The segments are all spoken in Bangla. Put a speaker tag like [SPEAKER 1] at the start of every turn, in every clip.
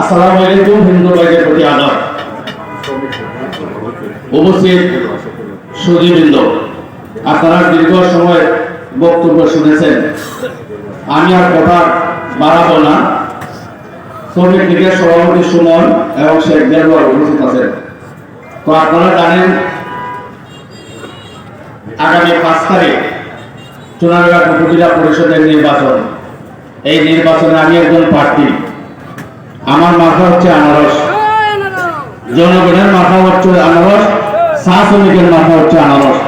[SPEAKER 1] আসসালামু আলাইকুম, হিন্দু ভাইদের প্রতি আদব উপস্থিত সুদীবৃন্দ আপনারা দীর্ঘ সময় বক্তব্য শুনেছেন। আমি আর কথা বাড়াবো না। শ্রমিক লীগের সভাপতি সুমন এবং শেখ দেলোয়ার উপস্থিত আছেন। তো আপনারা জানেন, আগামী পাঁচ তারিখ চুনারঘাট উপজেলা পরিষদের নির্বাচন। এই নির্বাচনে আমি একজন প্রার্থী। আমার মাথা হচ্ছে আনারস। জনগণের মাথা হচ্ছে আনারস চা শ্রমিকের মাথা হচ্ছে আনারস।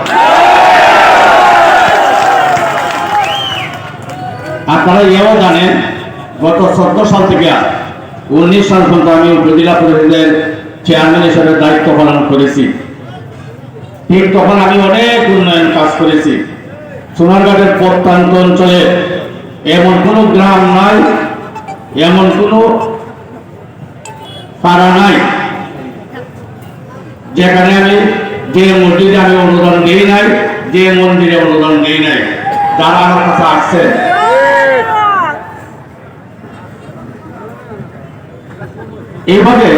[SPEAKER 1] আপনারা এও জানেন, গত চোদ্দ সাল থেকে উনিশ সাল পর্যন্ত আমি উপজেলা পরিষদের চেয়ারম্যান হিসেবে দায়িত্ব পালন করেছি। ঠিক তখন আমি অনেক উন্নয়ন কাজ করেছি। সোনারঘাটের প্রত্যন্ত অঞ্চলে এমন কোনো গ্রাম নাই, এমন কোনো পাড়া নাই। যেখানে আমি যে মসজিদে আমি অনুদান দিই নাই, যে মন্দিরে অনুদান দিই নাই, যারা আমার কাছে আসছে। এইভাবে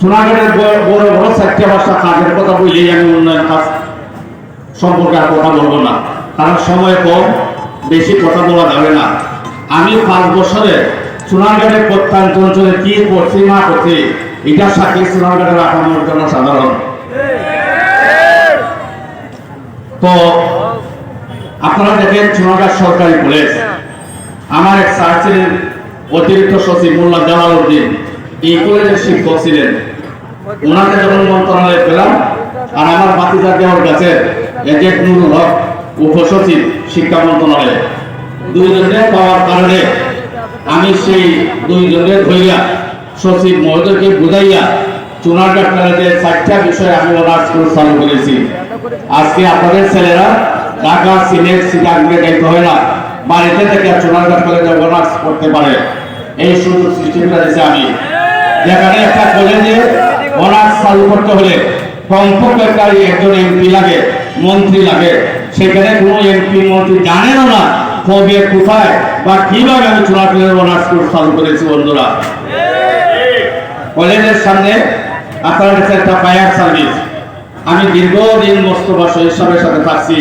[SPEAKER 1] সোনারঘাটের বড় বড় চারটে কাজের কথা বললেই আমি উন্নয়ন কাজ সম্পর্কে আর কথা বলব না। কারণ সময় কম, বেশি কথা বলা যাবে না। আমি পাঁচ বছরে সোনারঘাটের প্রত্যন্ত অঞ্চলে কি করছি না করছি, এটা সাথে সোনারঘাটের আপামর জনসাধারণ তো, আপনারা দেখেন সোনারঘাট সরকারি কলেজ আমার এক স্যার ছিলেন, অতিরিক্ত সচিব মোল্লা জালাল উদ্দিন। এই কলেজের শিক্ষক ছিলেন। ওনাকে যখন মন্ত্রণালয়ে পেলাম, আর আমার বাতিজা দেওয়ার কাছে এজেন্ট নুরুল হক, উপসচিব শিক্ষা মন্ত্রণালয়ে। দুইজনে পাওয়ার কারণে আমি সেই দুই দুইজনের ধইয়া সচিব মহোদয়কে বুঝাইয়া চুনারঘাট কলেজের চারটা বিষয়ে আমি অনার্স কোর্স চালু করেছি। আজকে আপনাদের ছেলেরা ঢাকা, সিলেট সিটাঙ্গে যাইতে হয় না, বাড়িতে থেকে চুনারঘাট কলেজে অনার্স করতে পারে। এই সুযোগ সৃষ্টি করে আমি। যেখানে একটা কলেজে অনার্স চালু করতে হলে কমপক্ষে একজন এমপি লাগে, মন্ত্রী লাগে। সেখানে কোনো এমপি মন্ত্রী জানেনও না কবে কোথায়? বা কীভাবে আমি চুনারঘাটের অনার্স কোর্স চালু করেছি বন্ধুরা? কলেজের সামনে আপনার কাছে একটা ফায়ার সার্ভিস। আমি দীর্ঘদিন মোস্তফা শহীদ সাহেবের সাথে থাকছি।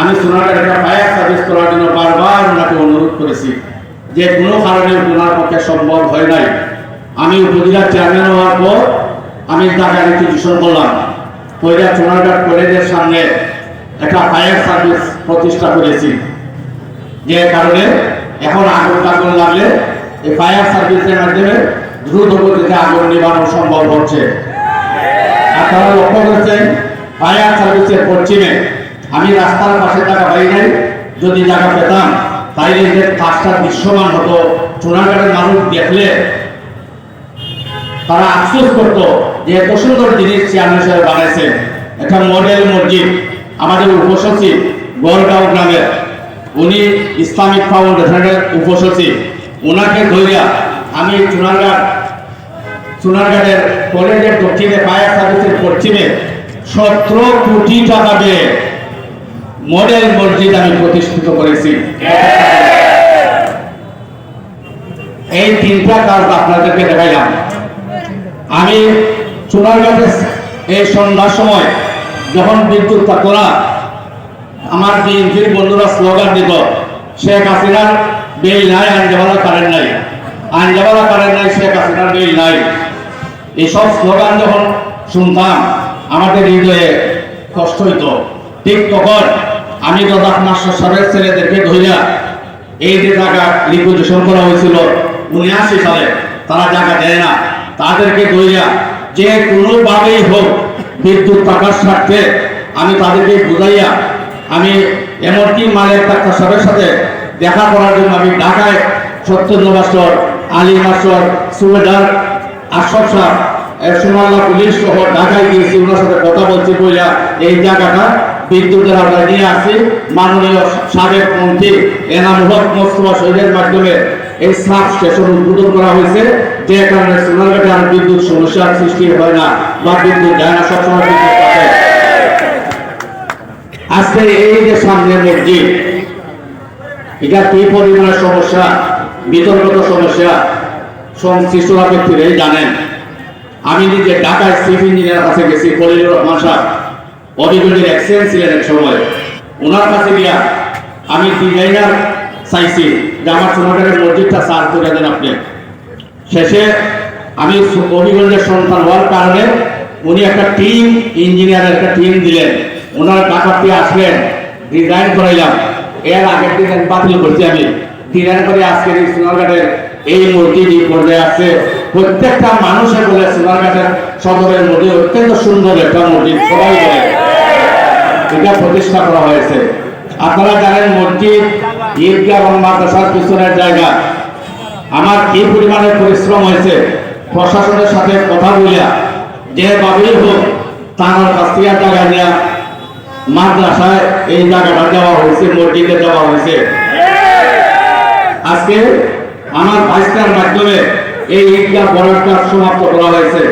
[SPEAKER 1] আমি সোনারঘাট একটা ফায়ার সার্ভিস করার জন্য বারবার ওনাকে অনুরোধ করেছি যে কোনো কারণে ওনার পক্ষে সম্ভব হয় নাই। আমি উপজেলার চেয়ারম্যান হওয়ার পর আমি তাকে রিকুইজিশন করলাম। কইরা সোনারঘাট কলেজের সামনে একটা ফায়ার সার্ভিস প্রতিষ্ঠা করেছি। যে কারণে এখন আগুন টাগুন লাগলে এই ফায়ার সার্ভিসের মাধ্যমে দ্রুত গতিতে আগুন নিবানো সম্ভব হচ্ছে। আপনারা লক্ষ্য করেছেন, ফায়ার সার্ভিসের পশ্চিমে আমি রাস্তার পাশে থাকা নাই, যদি জায়গা পেতাম, তাইলে যে কাজটা দৃশ্যমান হতো চুনাঘাটের মানুষ দেখলে তারা আফসোস করতো যে এত সুন্দর জিনিস চেয়ারম্যান সাহেব বানাইছেন। একটা মডেল মসজিদ, আমাদের উপসচিব, গড়গাঁও গ্রামের। উনি ইসলামিক ফাউন্ডেশনের উপসচিব। ওনাকে ধরিয়া আমি চুনারঘাট সোনারঘাটের কলেজের দক্ষিণে ফায়ার সার্ভিসের পশ্চিমে সতেরো কোটি টাকা দিয়ে মডেল মসজিদ আমি প্রতিষ্ঠিত করেছি। এই তিনটা কাজ আপনাদেরকে দেখাইলাম। আমি সোনারঘাটে এই সন্ধ্যার সময় যখন বিদ্যুৎ থাকতো না আমার বিএনপির বন্ধুরা স্লোগান দিত, শেখ হাসিনার বেল নাই আনজাবালা কারেন্ট নাই। আনজাবালা কারেন্ট নাই, শেখ হাসিনার বেল নাই। এইসব স্লোগান যখন শুনতাম, আমাদের হৃদয়ে কষ্ট হইতো। ঠিক তখন আমি দাদা মাস্টার সাহেবের ছেলেদেরকে ধরিয়া এই যে টাকা লিকুইডেশন করা হয়েছিল, উনিআশি সালে, তারা টাকা দেয় না। তাদেরকে ধরিয়া যে কোনোভাবেই হোক বিদ্যুৎ টাকার স্বার্থে আমি তাদেরকে বুঝাইয়া এমনকি মালিক ডাক্তার সাহেবের সাথে দেখা করার জন্য আমি ঢাকায় সত্যেন্দ্র মাস্টর, আলী মাস্টর, সুবেদার, আশরফ সাহেব সোনাল্লা পুলিশ সহ ঢাকায় গিয়েছি, ওনার সাথে কথা বলছি বইলা এই জায়গাটা বিদ্যুতের আমরা নিয়ে আসি মাননীয় সাবেক মন্ত্রী এনামুল হক মোস্তফা শহীদের মাধ্যমে এই সাব স্টেশন উদ্বোধন করা হয়েছে। যে কারণে সোনারঘাটে আর বিদ্যুৎ সমস্যার সৃষ্টি হয় না বা বিদ্যুৎ দেয় না, সবসময় বিদ্যুৎ আজকে এই যে সামনে মসজিদ, এটা কি পরিমাণের সমস্যা? বিতর্কত সমস্যা। সংশ্লিষ্টরা ব্যক্তিরাই জানেন। আমি নিজে ঢাকায় চিফ ইঞ্জিনিয়ার কাছে গেছি, খলিলুর রহমান সাহেব। অভিযোগের এক্সেলেন্স ছিলেন এক সময়। ওনার কাছে গিয়া আমি ডিজাইনার চাইছি যে আমার সোনাটারের মসজিদটা সার করে দেন আপনি। শেষে আমি অভিগঞ্জের সন্তান হওয়ার কারণে উনি একটা টিম ইঞ্জিনিয়ারের একটা টিম দিলেন। ওনার ডাকাতে আসলেন ডিজাইন করাইলাম। এর আগের ডিজাইন বাতিল করছি আমি। ডিজাইন করে আজকের এই সোনারঘাটের এই এই পর্যায়ে আসছে, প্রত্যেকটা মানুষের বলে সোনারঘাটের সদরের মধ্যে অত্যন্ত সুন্দর একটা মসজিদ সবাই বলে। এটা প্রতিষ্ঠা করা হয়েছে। আপনারা জানেন মসজিদ ঈদগাহ এবং মাদ্রাসার পিছনের জায়গা। আমার কি পরিমাণে পরিশ্রম হয়েছে, প্রশাসনের সাথে কথা বলিয়া, যেভাবেই হোক, তার কাছ থেকে টাকা দেওয়া মাদ্রাসায় এই জায়গাটা দেওয়া হয়েছে, মসজিদে দেওয়া হয়েছে। আজকে আমার ভাইস্তার মাধ্যমে এই বড় কাজ সমাপ্ত করা হয়েছে।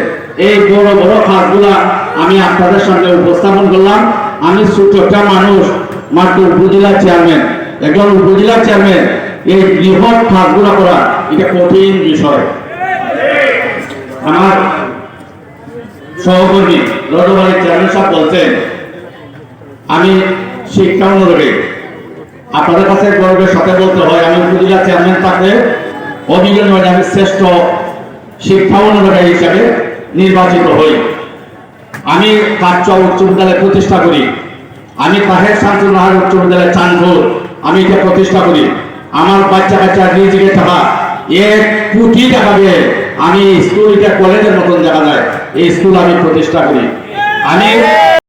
[SPEAKER 1] এই বড় বড় কাজগুলা আমি আপনাদের সামনে উপস্থাপন করলাম। আমি ছোট মানুষ, মাত্র উপজেলা চেয়ারম্যান। একজন উপজেলা চেয়ারম্যান, এই বৃহৎ কাজগুলা করা, এটা কঠিন বিষয়। আমার সহকর্মী রজবাড়ির চেয়ারম্যান সাহেব বলছেন আমি শিক্ষা অনুরোধে আপনাদের কাছে গর্বের সাথে বলতে হয় আমি উপজেলা চেয়ারম্যান থাকলে নয় আমি শ্রেষ্ঠ শিক্ষা অনুরাগী হিসাবে নির্বাচিত হই। আমি কার্য উচ্চ বিদ্যালয় প্রতিষ্ঠা করি। আমি তাহের শামসুল নাহার উচ্চ বিদ্যালয় চাঁদপুর আমি এটা প্রতিষ্ঠা করি। আমার বাচ্চা কাচ্চা নিজেকে টাকা, এক কোটি টাকা দিয়ে আমি স্কুল, এটা কলেজের মতন দেখা যায়, এই স্কুল আমি প্রতিষ্ঠা করি। আমি